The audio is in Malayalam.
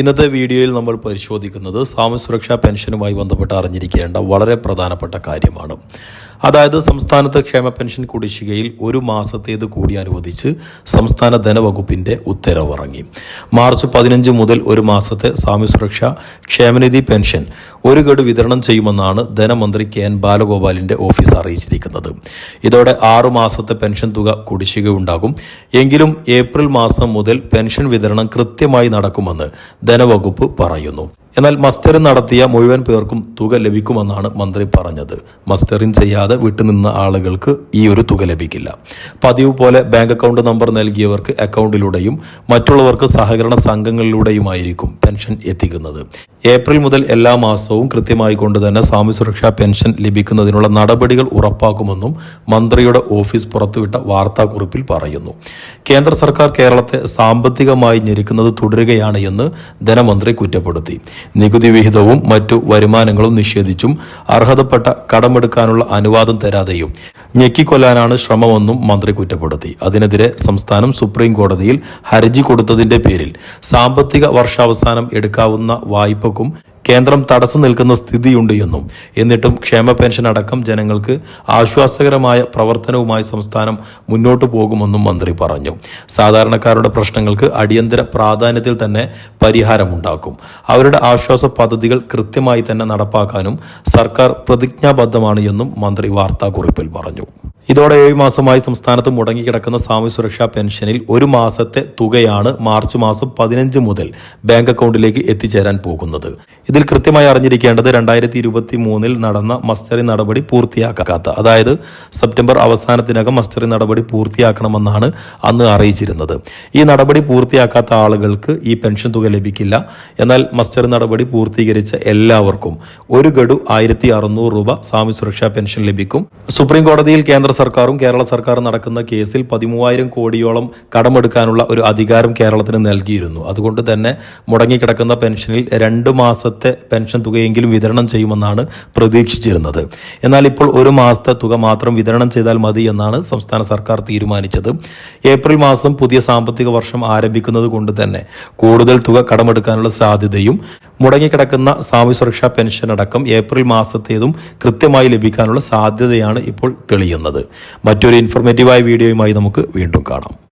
ഇന്നത്തെ വീഡിയോയിൽ നമ്മൾ പരിശോധിക്കുന്നത് സാമൂഹ്യ സുരക്ഷാ പെൻഷനുമായി ബന്ധപ്പെട്ട് അറിഞ്ഞിരിക്കേണ്ട വളരെ പ്രധാനപ്പെട്ട കാര്യമാണ്. അതായത് സംസ്ഥാനത്ത് ക്ഷേമ പെൻഷൻ കുടിശ്ശികയിൽ ഒരു മാസത്തേത് കൂടി അനുവദിച്ച് സംസ്ഥാന ധനവകുപ്പിന്റെ ഉത്തരവിറങ്ങി. മാർച്ച് പതിനഞ്ച് മുതൽ ഒരു മാസത്തെ സാമ്യ സുരക്ഷ ക്ഷേമനിധി പെൻഷൻ ഒരു ഗഡു വിതരണം ചെയ്യുമെന്നാണ് ധനമന്ത്രി കെ എൻ ബാലഗോപാലിന്റെ ഓഫീസ് അറിയിച്ചിരിക്കുന്നത്. ഇതോടെ ആറു മാസത്തെ പെൻഷൻ തുക കുടിശ്ശിക ഉണ്ടാകും. എങ്കിലും ഏപ്രിൽ മാസം മുതൽ പെൻഷൻ വിതരണം കൃത്യമായി നടക്കുമെന്ന് ധനവകുപ്പ് പറയുന്നു. എന്നാൽ മസ്റ്ററിൻ നടത്തിയ മുഴുവൻ പേർക്കും തുക ലഭിക്കുമെന്നാണ് മന്ത്രി പറഞ്ഞത്. മസ്റ്ററിൻ ചെയ്യാതെ വിട്ടുനിന്ന ആളുകൾക്ക് ഈ ഒരു തുക ലഭിക്കില്ല. പതിവ് പോലെ ബാങ്ക് അക്കൗണ്ട് നമ്പർ നൽകിയവർക്ക് അക്കൗണ്ടിലൂടെയും മറ്റുള്ളവർക്ക് സഹകരണ സംഘങ്ങളിലൂടെയുമായിരിക്കും പെൻഷൻ എത്തിക്കുന്നത്. ഏപ്രിൽ മുതൽ എല്ലാ മാസവും കൃത്യമായി കൊണ്ട് തന്നെ സാമൂഹ്യ സുരക്ഷാ പെൻഷൻ ലഭിക്കുന്നതിനുള്ള നടപടികൾ ഉറപ്പാക്കുമെന്നും മന്ത്രിയുടെ ഓഫീസ് പുറത്തുവിട്ട വാർത്താക്കുറിപ്പിൽ പറയുന്നു. കേന്ദ്ര സർക്കാർ കേരളത്തെ സാമ്പത്തികമായി ഞെരുക്കുന്നത് തുടരുകയാണ് എന്ന് ധനമന്ത്രി കുറ്റപ്പെടുത്തി. നികുതി വിഹിതവും മറ്റു വരുമാനങ്ങളും നിഷേധിച്ചും അർഹതപ്പെട്ട കടമെടുക്കാനുള്ള അനുവാദം തരാതെയും ഞെക്കിക്കൊല്ലാനാണ് ശ്രമമെന്നും മന്ത്രി കുറ്റപ്പെടുത്തി. അതിനെതിരെ സംസ്ഥാനം സുപ്രീം കോടതിയിൽ ഹർജി കൊടുത്തതിന്റെ പേരിൽ സാമ്പത്തിക വർഷാവസാനം എടുക്കാവുന്ന വായ്പക്കും കേന്ദ്രം തടസ്സം നിൽക്കുന്ന സ്ഥിതിയുണ്ട് എന്നും. എന്നിട്ടും ക്ഷേമ പെൻഷൻ അടക്കം ജനങ്ങൾക്ക് ആശ്വാസകരമായ പ്രവർത്തനവുമായി സംസ്ഥാനം മുന്നോട്ടു പോകുമെന്നും മന്ത്രി പറഞ്ഞു. സാധാരണക്കാരുടെ പ്രശ്നങ്ങൾക്ക് അടിയന്തര പ്രാധാന്യത്തിൽ തന്നെ പരിഹാരമുണ്ടാക്കും. അവരുടെ ആശ്വാസ പദ്ധതികൾ കൃത്യമായി തന്നെ നടപ്പാക്കാനും സർക്കാർ പ്രതിജ്ഞാബദ്ധമാണ് എന്നും മന്ത്രി വാർത്താക്കുറിപ്പിൽ പറഞ്ഞു. ഇതോടെ ഏഴ് മാസമായി സംസ്ഥാനത്ത് മുടങ്ങിക്കിടക്കുന്ന സാമൂഹ്യ സുരക്ഷാ പെൻഷനിൽ ഒരു മാസത്തെ തുകയാണ് മാർച്ച് മാസം പതിനഞ്ച് മുതൽ ബാങ്ക് അക്കൗണ്ടിലേക്ക് എത്തിച്ചേരാൻ പോകുന്നത്. ഇതിൽ കൃത്യമായി അറിഞ്ഞിരിക്കേണ്ടത് രണ്ടായിരത്തി ഇരുപത്തി മൂന്നിൽ നടന്ന മസ്റ്ററി നടപടി പൂർത്തിയാക്കാത്ത അതായത് സെപ്റ്റംബർ അവസാനത്തിനകം മസ്റ്ററി നടപടി പൂർത്തിയാക്കണമെന്നാണ് അന്ന് അറിയിച്ചിരുന്നത്. ഈ നടപടി പൂർത്തിയാക്കാത്ത ആളുകൾക്ക് ഈ പെൻഷൻ തുക ലഭിക്കില്ല. എന്നാൽ മസ്റ്ററി നടപടി പൂർത്തീകരിച്ച എല്ലാവർക്കും ഒരു ഗഡു ആയിരത്തി അറുന്നൂറ് രൂപ സ്വാമി സുരക്ഷാ പെൻഷൻ ലഭിക്കും. സുപ്രീം കോടതിയിൽ കേന്ദ്ര സർക്കാരും കേരള സർക്കാരും നടക്കുന്ന കേസിൽ പതിമൂവായിരം കോടിയോളം കടമെടുക്കാനുള്ള ഒരു അധികാരം കേരളത്തിന് നൽകിയിരുന്നു. അതുകൊണ്ട് തന്നെ മുടങ്ങിക്കിടക്കുന്ന പെൻഷനിൽ രണ്ട് മാസത്തെ പെൻഷൻ തുകയെങ്കിലും വിതരണം ചെയ്യുമെന്നാണ് പ്രതീക്ഷിച്ചിരുന്നത്. എന്നാൽ ഇപ്പോൾ ഒരു മാസത്തെ തുക മാത്രം വിതരണം ചെയ്താൽ മതി എന്നാണ് സംസ്ഥാന സർക്കാർ തീരുമാനിച്ചത്. ഏപ്രിൽ മാസം പുതിയ സാമ്പത്തിക വർഷം ആരംഭിക്കുന്നത് കൊണ്ട് തന്നെ കൂടുതൽ തുക കടമെടുക്കാനുള്ള സാധ്യതയും മുടങ്ങിക്കിടക്കുന്ന സാമൂഹ്യ സുരക്ഷാ പെൻഷൻ അടക്കം ഏപ്രിൽ മാസത്തേതും കൃത്യമായി ലഭിക്കാനുള്ള സാധ്യതയാണ് ഇപ്പോൾ തെളിയുന്നത്. മറ്റൊരു ഇൻഫോർമേറ്റീവായ വീഡിയോയുമായി നമുക്ക് വീണ്ടും കാണാം.